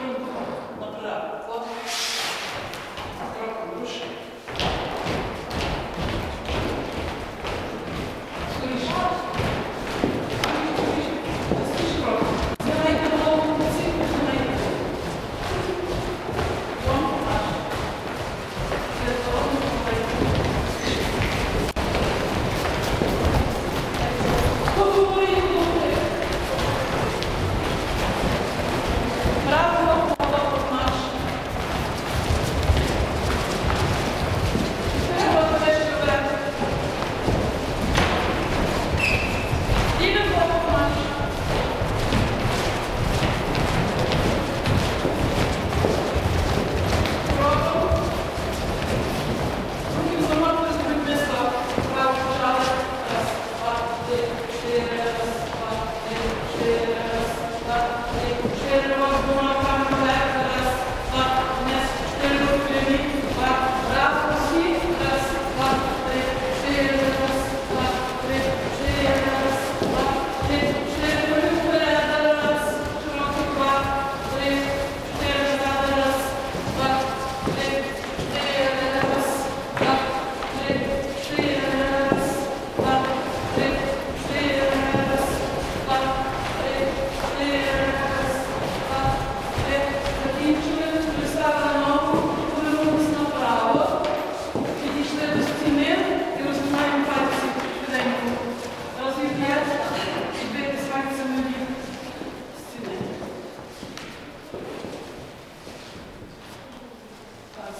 направо, направо, направо, выше.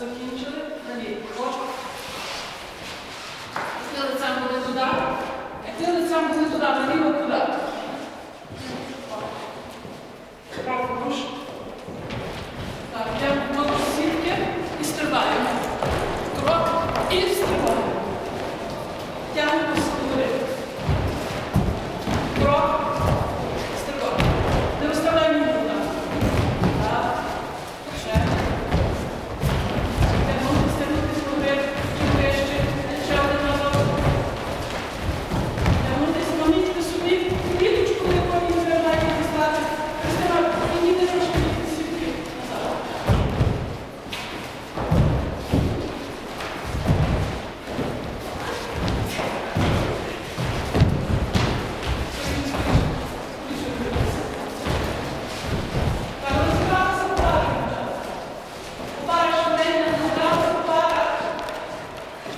закінчили. Далі, прошу. Ти лицем буде туди. І ти лицем буде туди, наліво туди. Право, прошу. Так, йдемо сітки і стрибаємо. Крок і стрибаємо. Тягнемо.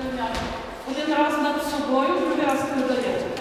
wymiaru. Jeden raz nad sobą, drugi raz tylko do.